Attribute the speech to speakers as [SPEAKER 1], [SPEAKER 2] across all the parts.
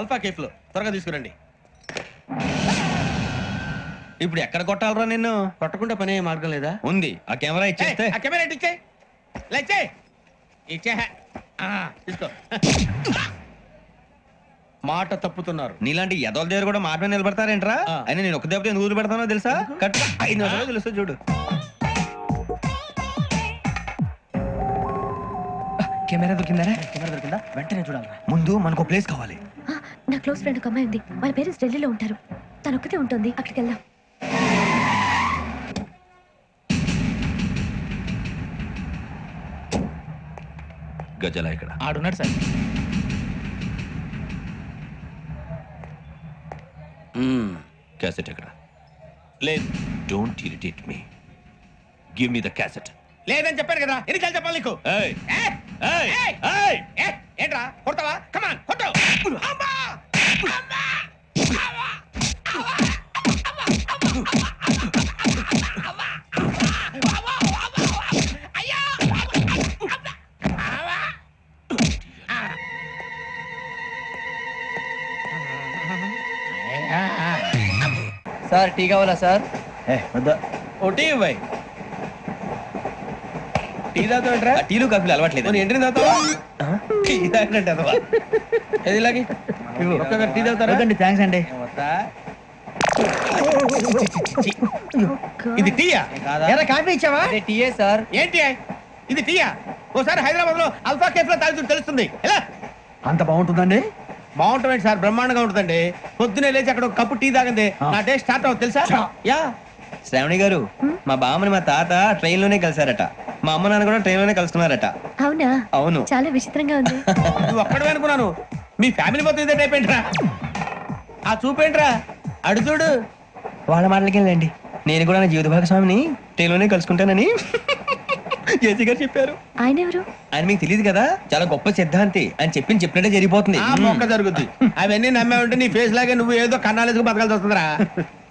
[SPEAKER 1] Alpha కేఫ్లో త్వరగా తీసుకురండి.
[SPEAKER 2] ఇప్పుడు ఎక్కడ కొట్టాలరా నిన్ను?
[SPEAKER 1] కొట్టకుండా పనే మార్గం లేదా?
[SPEAKER 2] ఉంది. ఆ కెమెరా ఇచ్చేస్తే.
[SPEAKER 1] ఆ కెమెరా ఇటు. ఇలా ఇచ్చేయ్. ఇచ్చే ఆ, తీసుకో. మాట తప్పుతున్నారు.
[SPEAKER 2] నీలాంటి ఎదల దగ్గర కూడా మాట మీద నిలబడతారేంట్రా?
[SPEAKER 1] ఆ.
[SPEAKER 2] అయినా నేను ఒక దెబ్బ ఎందుకు ఊరు పెడతానో తెలుసా? కట్. ఐదు నిమిషాలు తెలుసు చూడు.
[SPEAKER 3] కెమెరా దొరికిందా?
[SPEAKER 1] కెమెరా దొరికిందా? వెంటనే చూడాలరా.
[SPEAKER 2] ముందు మనకు ప్లేస్ కావాలి.
[SPEAKER 4] నా క్లోజ్ ఫ్రెండ్ ఒక అమ్మాయి ఉంది. వాళ్ళ పేరెంట్స్ ఢిల్లీలో ఉంటారు. తను ఒక్కతే ఉంటుంది. అక్కడికి వెళ్దాం.
[SPEAKER 2] గజల ఇక్కడ.
[SPEAKER 1] ఆడున్నాడు సార్.
[SPEAKER 2] క్యాసెట్ ఎక్కడ? లేదు. Don't irritate me give me the cassette
[SPEAKER 1] లేదని చెప్పాను కదా. ఎన్నిసార్లు చెప్పాలి నీకు?
[SPEAKER 2] ఏయ్.
[SPEAKER 1] ఏయ్,
[SPEAKER 2] ఏయ్.
[SPEAKER 1] ఏయ్,
[SPEAKER 2] ఏయ్.
[SPEAKER 1] ఏయ్, ఏంట్రా? కొడతావా? కమాన్
[SPEAKER 3] సార్ టీ కావాలా సార్?
[SPEAKER 1] ఒకటి ఇవ్వాయి టీ తాగుతావేంట్రా?
[SPEAKER 2] టీలు కాఫీలు అలవాట్లేదు.
[SPEAKER 1] ఎంట్రీ తాగుతావా? టీ తాగినట్టు అదవా? ఏది ఇలాగి? టీ తాగుతారా?
[SPEAKER 3] థ్యాంక్స్ అండి.
[SPEAKER 1] ఇది టీయా?
[SPEAKER 3] కాఫీ ఇచ్చావా? టీయే సార్.
[SPEAKER 1] ఏంటి ఇది టీయా? ఓసారి హైదరాబాద్లో అల్ఫా కేఫ్లో తాగుతుంటే తెలుస్తుంది. ఎలా?
[SPEAKER 3] అంత బాగుంటుందండి?
[SPEAKER 1] బాగుంటుంది సార్ బ్రహ్మాండంగా ఉంటుందండి. పొద్దునే లేచి అక్కడ ఒక కప్పు టీ తాగింది. నా డే స్టార్ట్ అవుతుంది తెలుసా? యా.
[SPEAKER 2] శ్రావణి గారు మా బామ్మని మా తాత ట్రైన్లోనే కలిసారట మా అమ్మ నాన్న కూడా ట్రైన్లోనే కలుసుకున్నారట
[SPEAKER 4] అవునా?
[SPEAKER 2] అవును.
[SPEAKER 4] చాలా విచిత్రంగా ఉంది.
[SPEAKER 1] నువ్వు ఒక్కడే అనుకున్నాను. మీ ఫ్యామిలీ మొత్తం ఇదే టైప్ ఏంట్రా? ఆ చూపేంట్రా అడు చూడు.
[SPEAKER 2] వాళ్ళ మాటలకి వెళ్ళండి నేను కూడా నా జీవిత భాగస్వామిని ట్రైన్లోనే కలుసుకుంటానని. జేసీ గారు చెప్పారు.
[SPEAKER 4] ఆయన ఎవరు
[SPEAKER 2] ఆయన మీకు తెలియదు కదా? చాలా గొప్ప సిద్ధాంతి. అని చెప్పింది చెప్పినట్టే జరిగిపోతుంది.
[SPEAKER 1] మొక్క జరుగుద్ది. అవన్నీ నమ్మే ఉంటే నీ ఫేస్ లాగే నువ్వు ఏదో కన్నాలేసుకు బతకాల్సి వస్తుందిరా.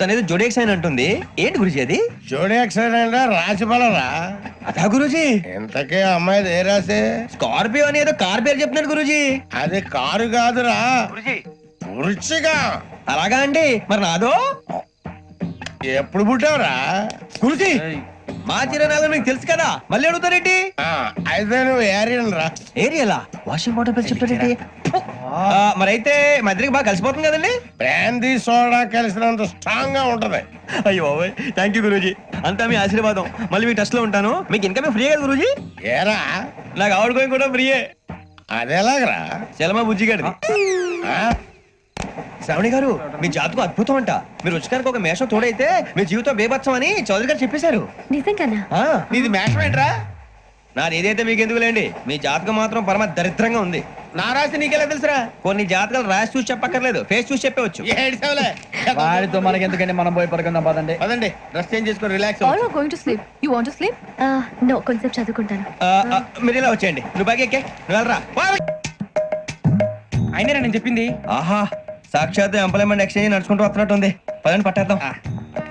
[SPEAKER 2] తనేదో జోడేక్స్ అని అంటుంది. ఏంటి గురుజీ అది?
[SPEAKER 5] జోడి యాక్సిడెంట్ రాసి రా
[SPEAKER 2] అదా గురుజీ?
[SPEAKER 5] ఇంతకీ ఆ అమ్మాయిది ఏ రాసి?
[SPEAKER 2] స్కార్పియో అని ఏదో కార్ పేరు చెప్తున్నాడు గురుజీ.
[SPEAKER 5] అది కారు కాదురా. వృచ్చిగా
[SPEAKER 2] అలాగా అండి. మరి నాదో?
[SPEAKER 5] ఎప్పుడు పుట్టావురా?
[SPEAKER 2] గురుజీ మా చిరనాలు మీకు తెలుసు కదా. మళ్ళీ అడుగుతారేంటి?
[SPEAKER 5] ఆ, అయితే నువ్వు ఏరియన్ రా
[SPEAKER 2] ఏరియలా? వాషింగ్ వాటర్ పేరు చెప్తారేంటి మరి అయితే మా ఇద్దరికి బాగా కలిసిపోతుంది కదండి?
[SPEAKER 5] బ్రాందీ సోడా కలిసినంత స్ట్రాంగ్గా ఉంటది.
[SPEAKER 2] అయ్యో థ్యాంక్ యూ గురూజీ. అంతా మీ ఆశీర్వాదం. మళ్ళీ మీ టెస్ట్లో ఉంటాను. మీకు ఇన్కమ్ ఫ్రీ కదా గురూజీ?
[SPEAKER 5] ఏరా?
[SPEAKER 2] నాకు ఆవిడ కూడా ఫ్రీయే.
[SPEAKER 5] అదెలాగరా
[SPEAKER 2] చలమా బుజ్జి గారిది.
[SPEAKER 5] ఆ?
[SPEAKER 2] శ్రావణి గారు మీ జాతకు అద్భుతం అంట. మీరు రుచికారికి ఒక మేషం తోడైతే మీ జీవితం బేబత్సం అని చౌదరి గారు చెప్పేశారు.
[SPEAKER 4] నిజంగానా?
[SPEAKER 2] ఆ,
[SPEAKER 1] నీది మేషం ఏంట్రా?
[SPEAKER 2] నాది ఏదైతే మీకు ఎందుకులేండి మీ జాతకం మాత్రం పరమ దరిద్రంగా ఉంది.
[SPEAKER 1] నా రాసి నీకెలా తెలుసురా?
[SPEAKER 2] కొన్ని జాతకాలు రాసి చూసి చెప్పక్కర్లేదు. ఫేస్ చూసి చెప్పవచ్చు.
[SPEAKER 3] వాడితో మనకి ఎందుకండి మనం పోయి పడుకుందాం పదండి.
[SPEAKER 1] పదండి. డ్రెస్ చేంజ్ చేసుకొని relax
[SPEAKER 6] All are going to sleep. You want to sleep?
[SPEAKER 4] No కొంచెం చదువుకుంటాను.
[SPEAKER 2] మీరు ఇలా వచ్చేయండి. నువ్వు బాగా ఎక్కే. నువ్వు వెళ్ళరా.
[SPEAKER 3] అయినా నేను చెప్పింది
[SPEAKER 2] ఆహా సాక్షాత్ ఎంప్లాయ్మెంట్ ఎక్స్చేంజ్ నడుచుకుంటూ వస్తున్నట్టు ఉంది పదండి పట్టేద్దాం.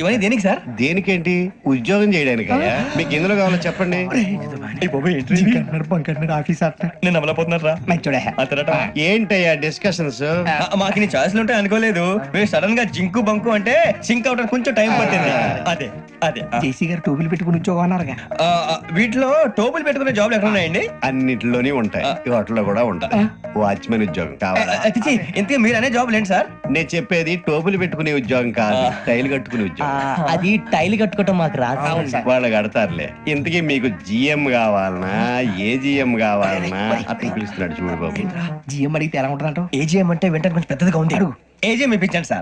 [SPEAKER 2] ఇవన్నీ దేనికి సార్?
[SPEAKER 7] దేనికేంటి? ఉద్యోగం చేయడానికి మీకు ఎందులో కావాలో చెప్పండి.
[SPEAKER 3] ఆఫీస్
[SPEAKER 2] నేను అమలపోతున్నారా
[SPEAKER 7] ఏంటయ్యా డిస్కషన్స్
[SPEAKER 2] మాకు నీ ఛాయిస్లు ఉంటాయి అనుకోలేదు. మీరు సడన్గా జింకు బంకు అంటే సింక్ అవడానికి కొంచెం టైం పట్టింది. అదే. అదే ఆ.
[SPEAKER 3] జేసీ గారు టోపీలు పెట్టుకుని ఉద్యోగం అన్నారుగా.
[SPEAKER 2] ఆ, ఆ, వీటిలో టోపులు పెట్టుకునే జాబ్లు ఎక్కడ ఉన్నాయండి?
[SPEAKER 7] అన్నిటిలోనే ఉంటాయి. హోటల్లో కూడా ఉంటాయి. వాచ్మెన్ ఉద్యోగం కావాలా?
[SPEAKER 2] ఇంతకీ మీరు అనే జాబ్ ఏంటి సార్?
[SPEAKER 7] నేను చెప్పేది టోపులు పెట్టుకునే ఉద్యోగం కాదు టైల్ కట్టుకునే ఉద్యోగం.
[SPEAKER 3] అది టైల్ కట్టుకోవటం మాకు రాదు
[SPEAKER 7] వాళ్ళు కడతారులే. ఇంతకీ మీకు జిఎం కావాలనా? ఏ జిఎం కావాలనా? అతను పిలుస్తున్నాడు చూడు బాబు.
[SPEAKER 3] జిఎం అడిగితే ఎలా ఉంటుందంట
[SPEAKER 2] ఏజీఎం అంటే వెంటనే కొంచెం పెద్దదిగా ఉంది. ఏజీఎం ఇప్పించండి సార్.